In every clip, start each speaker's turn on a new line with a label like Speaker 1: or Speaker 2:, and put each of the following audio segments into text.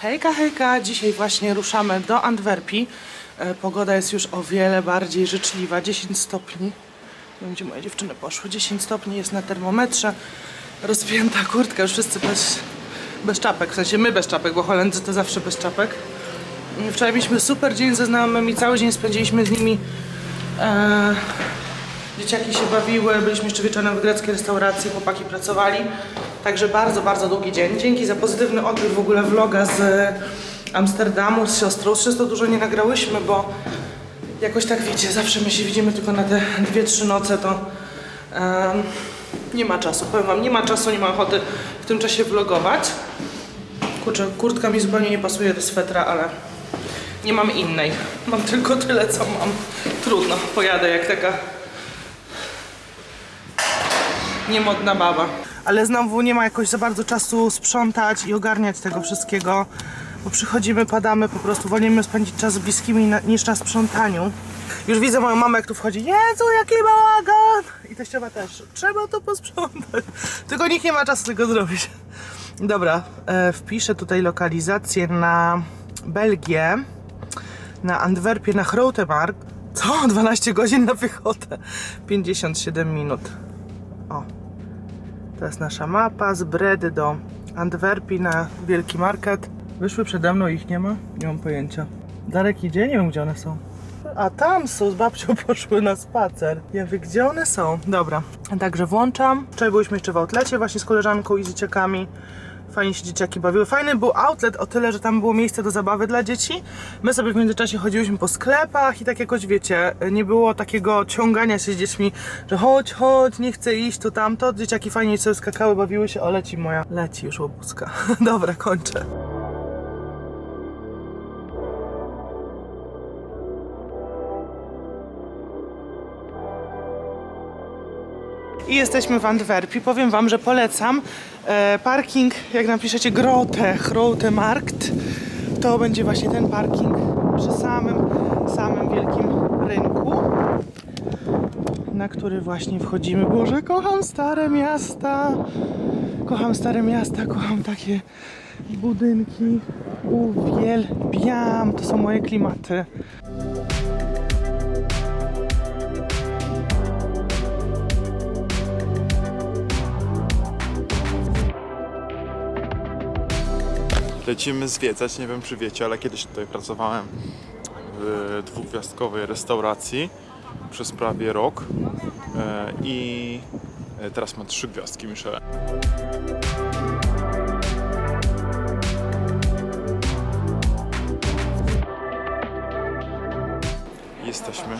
Speaker 1: Hejka, hejka! Dzisiaj właśnie ruszamy do Antwerpii. E, Pogoda jest już o wiele bardziej życzliwa. 10 stopni. Wiem, gdzie moje dziewczyny poszły. 10 stopni jest na termometrze. Rozpięta kurtka, już wszyscy bez, bez czapek. W sensie my bez czapek, bo Holendrzy to zawsze bez czapek. I Wczoraj mieliśmy super dzień ze znajomymi. Cały dzień spędziliśmy z nimi. E, Dzieciaki się bawiły, byliśmy jeszcze wieczorem w greckiej restauracji, chłopaki pracowali. Także bardzo, bardzo długi dzień. Dzięki za pozytywny odbiór w ogóle vloga z Amsterdamu z siostrą. Z siostrą dużo nie nagrałyśmy, bo jakoś tak wiecie, zawsze my się widzimy tylko na te dwie, trzy noce, to em, nie ma czasu. Powiem wam, nie ma czasu, nie ma ochoty w tym czasie vlogować. Kurczę, kurtka mi zupełnie nie pasuje do swetra, ale nie mam innej. Mam tylko tyle, co mam. Trudno, pojadę jak taka niemodna baba. Ale znowu nie ma jakoś za bardzo czasu sprzątać i ogarniać tego wszystkiego, bo przychodzimy, padamy, po prostu wolimy spędzić czas z bliskimi niż na sprzątaniu. Już widzę moją mamę, jak tu wchodzi. Jezu, jaki bałagan! I teściowa też. Trzeba to posprzątać. Tylko nikt nie ma czasu tego zrobić. Dobra, e, wpiszę tutaj lokalizację na Belgię, na Antwerpię, na Grotemark. Co? 12 godzin na piechotę. 57 minut. O. To jest nasza mapa z Bredy do Antwerpii na Wielki Market. Wyszły przede mną, ich nie ma? Nie mam pojęcia. Darek idzie? Nie wiem, gdzie one są. A tam są, z babcią poszły na spacer. Ja wiem, gdzie one są. Dobra, także włączam. Wczoraj byliśmy jeszcze w outlecie właśnie z koleżanką i z dzieciakami. Fajnie się dzieciaki bawiły. Fajny był outlet o tyle, że tam było miejsce do zabawy dla dzieci. My sobie w międzyczasie chodziłyśmy po sklepach i tak jakoś wiecie, nie było takiego ciągania się z dziećmi, że chodź, chodź, nie chcę iść tu tamto. Dzieciaki fajnie sobie skakały, bawiły się, o leci moja, leci już łobuska. Dobra, kończę. I jesteśmy w Antwerpii. Powiem Wam, że polecam e, parking, jak napiszecie Grote, Grote Markt, to będzie właśnie ten parking przy samym, samym wielkim rynku, na który właśnie wchodzimy. Boże, kocham stare miasta, kocham stare miasta, kocham takie budynki, uwielbiam, to są moje klimaty.
Speaker 2: Lecimy zwiedzać, nie wiem czy wiecie, ale kiedyś tutaj pracowałem w dwugwiazdkowej restauracji przez prawie rok e, i e, teraz ma trzy gwiazdki Michelin. Jesteśmy,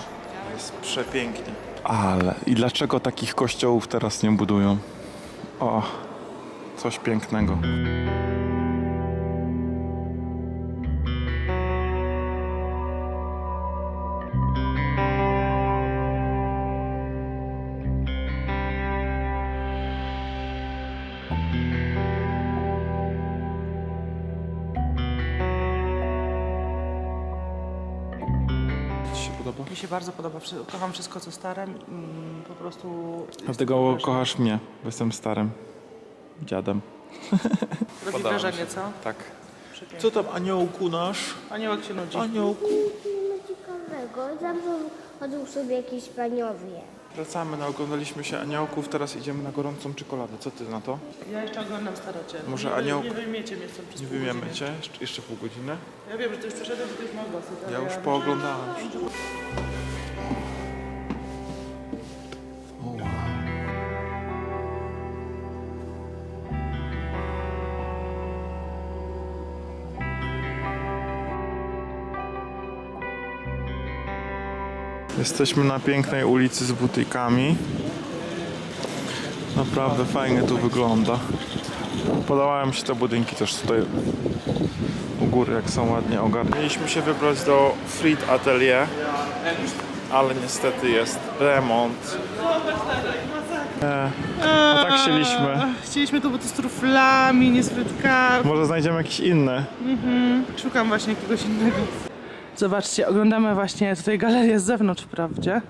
Speaker 2: jest przepięknie. Ale i dlaczego takich kościołów teraz nie budują? O, coś pięknego. Ci się podoba?
Speaker 1: Mi się bardzo podoba, wszy- kocham wszystko co stare, mm, po prostu...
Speaker 2: Dlatego
Speaker 1: to
Speaker 2: kochasz mnie, bo jestem starym dziadem.
Speaker 1: Robi
Speaker 2: Podoba mi
Speaker 1: wrażenie,
Speaker 2: się.
Speaker 1: co?
Speaker 2: Tak. Co tam aniołku nasz?
Speaker 1: Aniołek się nudzi.
Speaker 2: Aniołku.
Speaker 3: ciekawego. Zawsze chodzą sobie jakieś paniowie.
Speaker 2: Wracamy, naoglądaliśmy się aniołków, teraz idziemy na gorącą czekoladę. Co ty na to?
Speaker 1: Ja jeszcze oglądam starocie.
Speaker 2: Może
Speaker 1: nie,
Speaker 2: anioł-
Speaker 1: Nie wyjmiecie mnie stąd przez
Speaker 2: Nie
Speaker 1: pół
Speaker 2: wymiemy
Speaker 1: godziny.
Speaker 2: cię? Jeszcze, jeszcze pół godziny?
Speaker 1: Ja wiem, że ty już przeszedłeś, że ty już masz dosyć. ale
Speaker 2: Ja już pooglądałem. Jesteśmy na pięknej ulicy z butykami. Naprawdę fajnie tu wygląda. Podobają mi się te budynki też tutaj u góry, jak są ładnie ogarnięliśmy się wybrać do Fried Atelier, ale niestety jest remont. E, a tak chcieliśmy.
Speaker 1: Chcieliśmy to, bo to z truflami, nie z frytkami.
Speaker 2: Może znajdziemy jakieś inne.
Speaker 1: Szukam właśnie jakiegoś innego. Zobaczcie, oglądamy właśnie tutaj galerię z zewnątrz wprawdzie,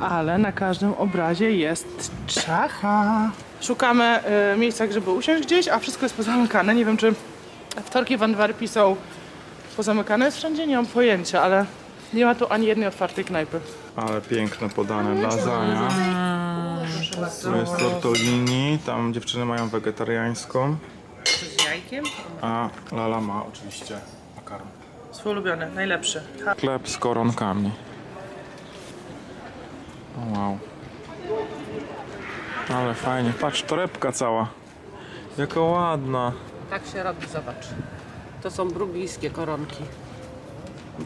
Speaker 1: ale na każdym obrazie jest czacha. Szukamy e, miejsca, żeby usiąść gdzieś, a wszystko jest pozamykane. Nie wiem, czy Wtorki w Antwerpii są pozamykane jest wszędzie, nie mam pojęcia, ale nie ma tu ani jednej otwartej knajpy.
Speaker 2: Ale piękne podane lasagna. Tu jest tortellini, tam dziewczyny mają wegetariańską,
Speaker 1: Z jajkiem?
Speaker 2: a Lala ma oczywiście makaron.
Speaker 1: Swój ulubiony, najlepszy. Ha.
Speaker 2: Chleb z koronkami. O, wow. Ale fajnie. Patrz, torebka cała. Jaka ładna.
Speaker 4: Tak się robi, zobacz. To są brugijskie koronki.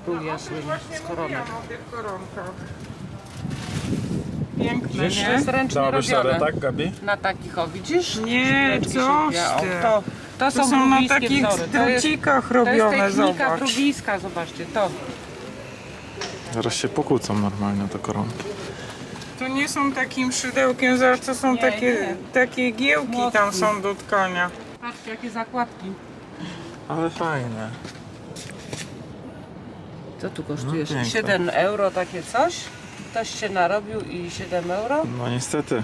Speaker 4: Brugia słynie z koronek.
Speaker 5: Piękne,
Speaker 4: to
Speaker 5: nie?
Speaker 4: jest ręcznie robione.
Speaker 2: tak Gabi?
Speaker 4: Na takich, o widzisz?
Speaker 5: Nie,
Speaker 4: Szpileczki się
Speaker 5: coś
Speaker 4: wbija. O,
Speaker 5: ty.
Speaker 4: To, to są,
Speaker 5: To są na takich
Speaker 4: wzory. To jest,
Speaker 5: drucikach
Speaker 4: to jest
Speaker 5: robione,
Speaker 4: technika
Speaker 5: zobacz.
Speaker 4: zobaczcie, to.
Speaker 2: Zaraz się pokłócą normalnie te koronki.
Speaker 5: To nie są takim szydełkiem, zaraz to są
Speaker 4: Nie,
Speaker 5: takie,
Speaker 4: nie.
Speaker 5: takie giełki tam
Speaker 4: Młotki.
Speaker 5: są do tkania.
Speaker 4: Patrzcie, jakie zakładki.
Speaker 2: Ale fajne.
Speaker 4: Co tu kosztuje?
Speaker 2: piękne.
Speaker 4: 7 euro takie coś? Ktoś się narobił i 7 euro?
Speaker 2: No niestety,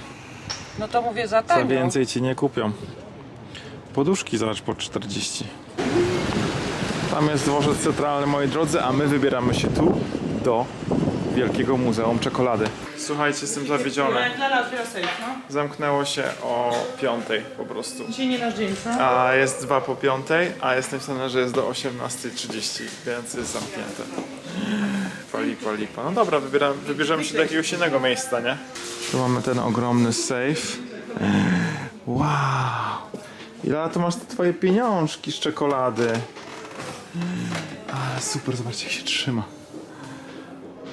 Speaker 4: No to mówię za
Speaker 2: za
Speaker 4: tanio.
Speaker 2: więcej ci nie kupią. Poduszki zobacz po 40. Tam jest dworzec centralny, moi drodzy, a my wybieramy się tu do Wielkiego Muzeum Czekolady. Słuchajcie, jestem zawiedziony.
Speaker 1: No.
Speaker 2: Zamknęło się o piątej po prostu.
Speaker 1: Dzisiaj nie nasz dzień, co?
Speaker 2: A jest dwa po piątej, a jest napisane, że jest do 18.30, więc jest zamknięte. Palipa, lipa. No dobra, wybieram, wybierzemy się do jakiegoś innego miejsca, nie? Tu mamy ten ogromny safe. Wow! Ile to masz te twoje pieniążki z czekolady? Ale super, zobaczcie jak się trzyma.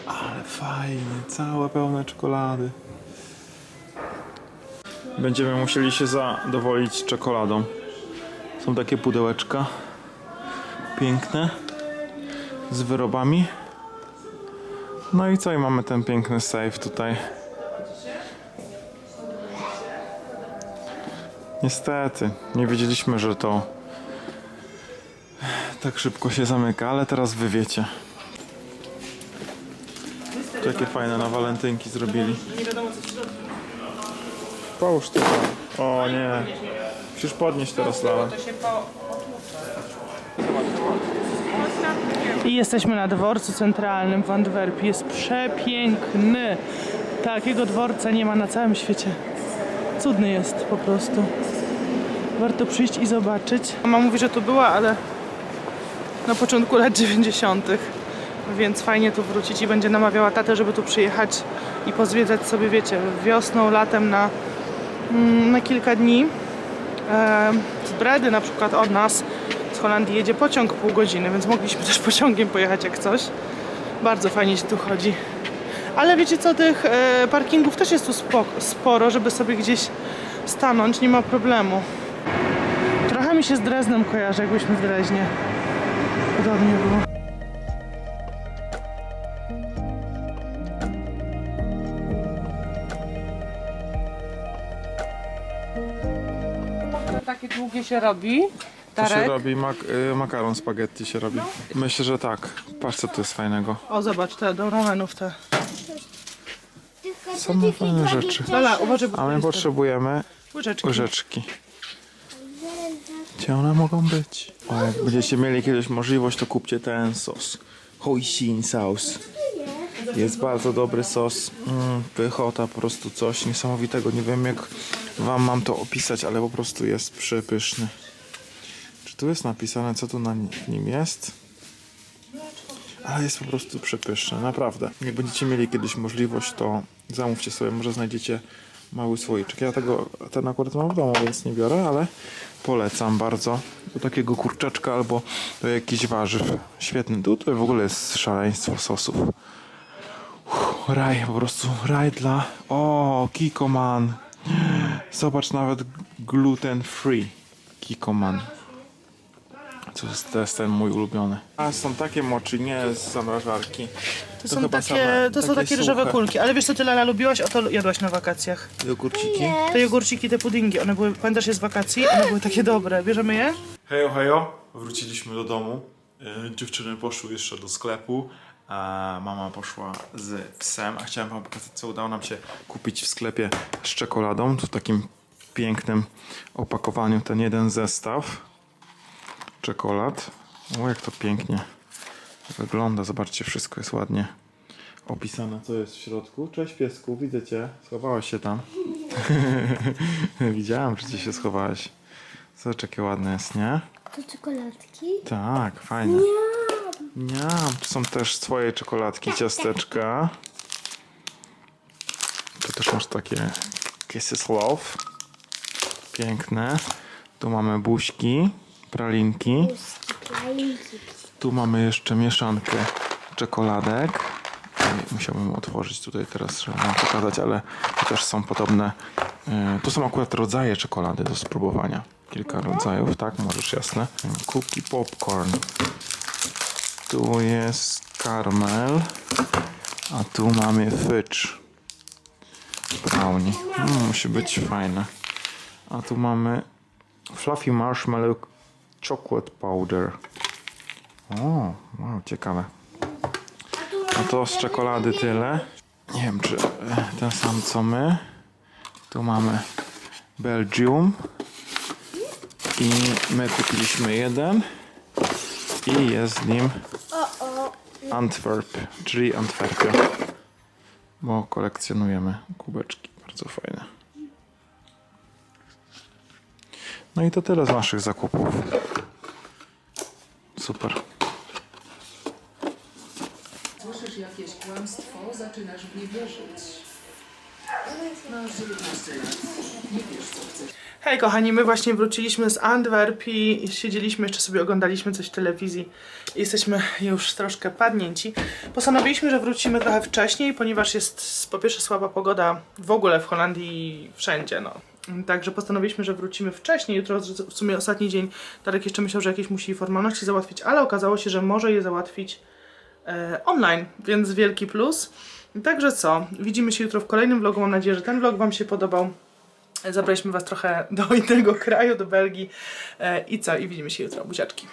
Speaker 2: Ale fajnie, całe pełne czekolady. Będziemy musieli się zadowolić czekoladą. Są takie pudełeczka. Piękne. Z wyrobami. No i co? I mamy ten piękny safe tutaj. Niestety, nie wiedzieliśmy, że to tak szybko się zamyka, ale teraz wy wiecie. Jakie fajne na walentynki zrobili. Połóż to. O nie. Musisz podnieść teraz
Speaker 4: po...
Speaker 1: I jesteśmy na dworcu centralnym w Antwerpii. Jest przepiękny. Takiego dworca nie ma na całym świecie. Cudny jest po prostu. Warto przyjść i zobaczyć. Mama mówi, że tu była, ale na początku lat 90. Więc fajnie tu wrócić i będzie namawiała tatę, żeby tu przyjechać i pozwiedzać sobie, wiecie, wiosną, latem na, mm, na kilka dni. Z Bredy na przykład od nas z Holandii jedzie pociąg pół godziny, więc mogliśmy też pociągiem pojechać jak coś. Bardzo fajnie się tu chodzi. Ale wiecie co, tych e, parkingów też jest tu sporo, żeby sobie gdzieś stanąć, nie ma problemu. Trochę mi się z Dreznem kojarzy, jakbyśmy w Dreźnie. Podobnie było.
Speaker 4: Takie długie się robi.
Speaker 2: To się robi mak y, makaron spaghetti się robi. Myślę, że tak. Patrz co tu jest fajnego.
Speaker 1: O, zobacz, te do ramenów te.
Speaker 2: Same fajne rzeczy.
Speaker 1: Lala, uważaj, bo
Speaker 2: A my potrzebujemy
Speaker 1: łyżeczki.
Speaker 2: łyżeczki. Gdzie one mogą być? O, jak będziecie mieli kiedyś możliwość, to kupcie ten sos. Hoisin sauce. Jest bardzo dobry sos. Mm, pychota, po prostu coś niesamowitego. Nie wiem jak wam mam to opisać, ale po prostu jest przepyszny. Czy tu jest napisane, co tu na nim jest? Ale jest po prostu przepyszny, naprawdę. Jak będziecie mieli kiedyś możliwość, to zamówcie sobie, może znajdziecie mały słoiczek. Ja tego, ten akurat mam w domu, więc nie biorę, ale polecam bardzo. Do takiego kurczaczka albo do jakichś warzyw. Świetny. Tutaj w ogóle jest szaleństwo sosów. Uff, raj, po prostu raj dla... O, Kikoman. Zobacz, nawet gluten free. Kikoman. To jest, to jest ten mój ulubiony. A są takie moczy, nie z zamrażarki.
Speaker 1: To są
Speaker 2: chyba
Speaker 1: takie,
Speaker 2: same
Speaker 1: to są takie ryżowe
Speaker 2: suche.
Speaker 1: kulki. Ale wiesz co ty Lala lubiłaś? O to jadłaś na wakacjach.
Speaker 2: Jogurciki.
Speaker 1: Te jogurciki, te puddingi, one były, pamiętasz je z wakacji? One były takie dobre. Bierzemy je?
Speaker 2: Hejo, hejo. Wróciliśmy do domu. E, Dziewczyny poszły jeszcze do sklepu. A mama poszła z psem. A chciałem wam pokazać, co udało nam się kupić w sklepie z czekoladą. Tu w takim pięknym opakowaniu ten jeden zestaw. Czekolad. O, jak to pięknie wygląda. Zobaczcie, wszystko jest ładnie opisane, co jest w środku. Cześć piesku, widzę cię. Schowałeś się tam. Widziałam, że ci się schowałeś. Zobacz, jakie ładne jest, nie?
Speaker 3: To czekoladki?
Speaker 2: Tak, fajne. Niam, tu są też swoje czekoladki, ciasteczka. Tu też masz takie Kisses Love. Piękne. Tu mamy buźki, pralinki. Tu mamy jeszcze mieszankę czekoladek. Ej, Musiałbym otworzyć tutaj teraz, żeby wam pokazać, ale to też są podobne. Yy, tu są akurat rodzaje czekolady do spróbowania. Kilka rodzajów, tak? Możesz, jasne. Cookie popcorn. Tu jest karmel. A tu mamy fudge. Brownie. Mm, musi być fajne. A tu mamy fluffy marshmallow chocolate powder. O, wow, ciekawe. No to z czekolady tyle. Nie wiem, czy e, ten sam co my. Tu mamy Belgium. I my kupiliśmy jeden. I jest z nim Antwerp, czyli Antwerpia. Bo kolekcjonujemy kubeczki. Bardzo fajne. No i to tyle z naszych zakupów. Super.
Speaker 6: Słyszysz jakieś kłamstwo, zaczynasz w nie wierzyć. Masz 19 lat. Nie wiesz, co chcesz.
Speaker 1: Hej kochani, my właśnie wróciliśmy z Antwerp i siedzieliśmy, jeszcze sobie oglądaliśmy coś w telewizji i jesteśmy już troszkę padnięci. Postanowiliśmy, że wrócimy trochę wcześniej, ponieważ jest po pierwsze słaba pogoda w ogóle w Holandii i wszędzie, no. Także postanowiliśmy, że wrócimy wcześniej. Jutro w sumie ostatni dzień. Darek jeszcze myślał, że jakieś musi formalności załatwić, ale okazało się, że może je załatwić e, online, więc wielki plus. Także co, widzimy się jutro w kolejnym vlogu. Mam nadzieję, że ten vlog Wam się podobał. Zabraliśmy Was trochę do innego kraju, do Belgii. E, I co? I widzimy się jutro. Buziaczki.